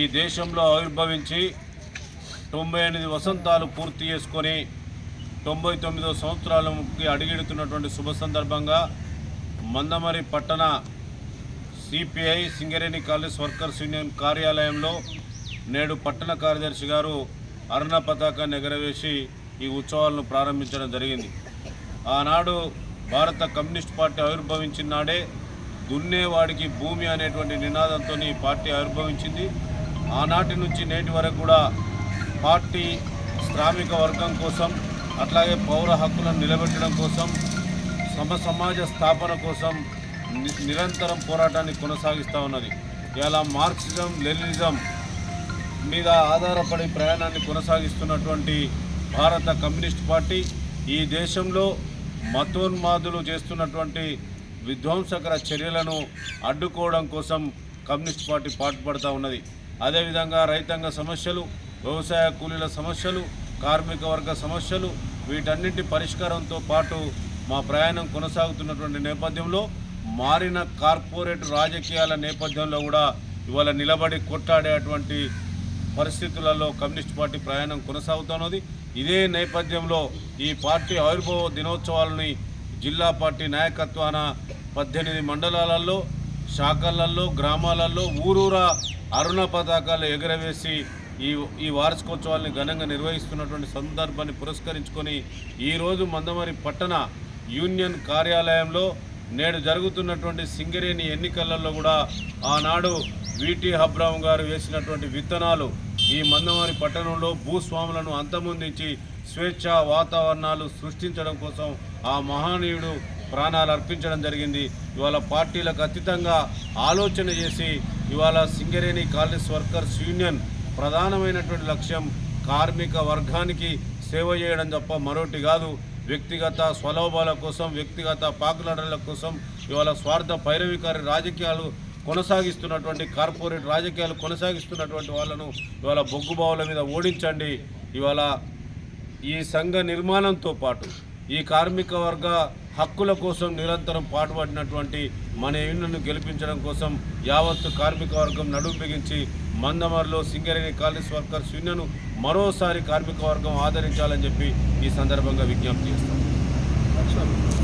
ఈ దేశంలో ఆవిర్భవించి తొంభై ఎనిమిది వసంతాలు పూర్తి చేసుకొని తొంభై తొమ్మిదో సంవత్సరాలకి అడుగెడుతున్నటువంటి శుభ సందర్భంగా మందమరి పట్టణ CPI Singareni college workers union కార్యాలయంలో నేడు పట్టణ కార్యదర్శి గారు అరుణ పతాకాన్ని ఎగరవేసి ఈ ఉత్సవాలను ప్రారంభించడం జరిగింది. ఆనాడు భారత కమ్యూనిస్ట్ పార్టీ ఆవిర్భవించిన నాడే దున్నేవాడికి భూమి అనేటువంటి నినాదంతో పార్టీ ఆవిర్భవించింది. ఆనాటి నుంచి నేటి వరకు కూడా పార్టీ శ్రామిక వర్గం కోసం అట్లాగే పౌర హక్కులను నిలబెట్టడం కోసం సమ సమాజ స్థాపన కోసం ని- నిరంతరం పోరాటాన్ని కొనసాగిస్తూ ఉన్నది. ఇలా మార్క్సిజం లెనిజం మీద ఆధారపడి ప్రయాణాన్ని కొనసాగిస్తున్నటువంటి భారత కమ్యూనిస్ట్ పార్టీ ఈ దేశంలో మతోన్మాదులు చేస్తున్నటువంటి విధ్వంసకర చర్యలను అడ్డుకోవడం కోసం కమ్యూనిస్ట్ పార్టీ పాటుపడుతూ ఉన్నది. అదేవిధంగా రైతాంగ సమస్యలు వ్యవసాయ కూలీల సమస్యలు కార్మిక వర్గ సమస్యలు వీటన్నింటి పరిష్కారంతో పాటు మా ప్రయాణం కొనసాగుతున్నటువంటి నేపథ్యంలో మారిన కార్పొరేట్ రాజకీయాల నేపథ్యంలో కూడా ఇవాళ నిలబడి కొట్టాడేటువంటి పరిస్థితులలో కమ్యూనిస్ట్ పార్టీ ప్రయాణం కొనసాగుతున్నది ఇదే నేపథ్యంలో ఈ పార్టీ ఆవిర్భావ దినోత్సవాలని జిల్లా పార్టీ నాయకత్వాన పద్దెనిమిది మండలాలలో శాఖలలో గ్రామాలలో ఊరూరా అరుణ పతాకాలు ఎగరవేసి ఈ ఈ వార్షికోత్సవాల్ని ఘనంగా నిర్వహిస్తున్నటువంటి సందర్భాన్ని పురస్కరించుకొని ఈరోజు మందమరి పట్టణ యూనియన్ కార్యాలయంలో నేడు జరుగుతున్నటువంటి సింగరేణి ఎన్నికలలో కూడా ఆనాడు విటి హబ్రామ్ గారు వేసినటువంటి విత్తనాలు ఈ మందమరి పట్టణంలో భూస్వాములను అంతమొందించి స్వేచ్ఛ వాతావరణాలు సృష్టించడం కోసం ఆ మహనీయుడు ప్రాణాలు అర్పించడం జరిగింది. ఇవాళ పార్టీలకు అతీతంగా ఆలోచన చేసి ఇవాళ సింగరేణి కాలేజ్ వర్కర్స్ యూనియన్ ప్రధానమైనటువంటి లక్ష్యం కార్మిక వర్గానికి సేవ చేయడం తప్ప మరొకటి కాదు. వ్యక్తిగత స్వలోభాల కోసం వ్యక్తిగత పాకులాడల కోసం ఇవాళ స్వార్థ పైరవికారి రాజకీయాలు కొనసాగిస్తున్నటువంటి కార్పొరేట్ రాజకీయాలు కొనసాగిస్తున్నటువంటి వాళ్ళను ఇవాళ బొగ్గుబావుల మీద ఓడించండి. ఇవాళ ఈ సంఘ నిర్మాణంతో పాటు ఈ కార్మిక వర్గ హక్కుల కోసం నిరంతరం పాటుపడినటువంటి మన యూనియన్ను గెలిపించడం కోసం యావత్తు కార్మిక వర్గం నడుము బిగించి మందమర్లో సింగరేణి కాలేజ్ వర్కర్స్ యూనియన్ను మరోసారి కార్మిక వర్గం ఆదరించాలని చెప్పి ఈ సందర్భంగా విజ్ఞప్తి చేస్తాం.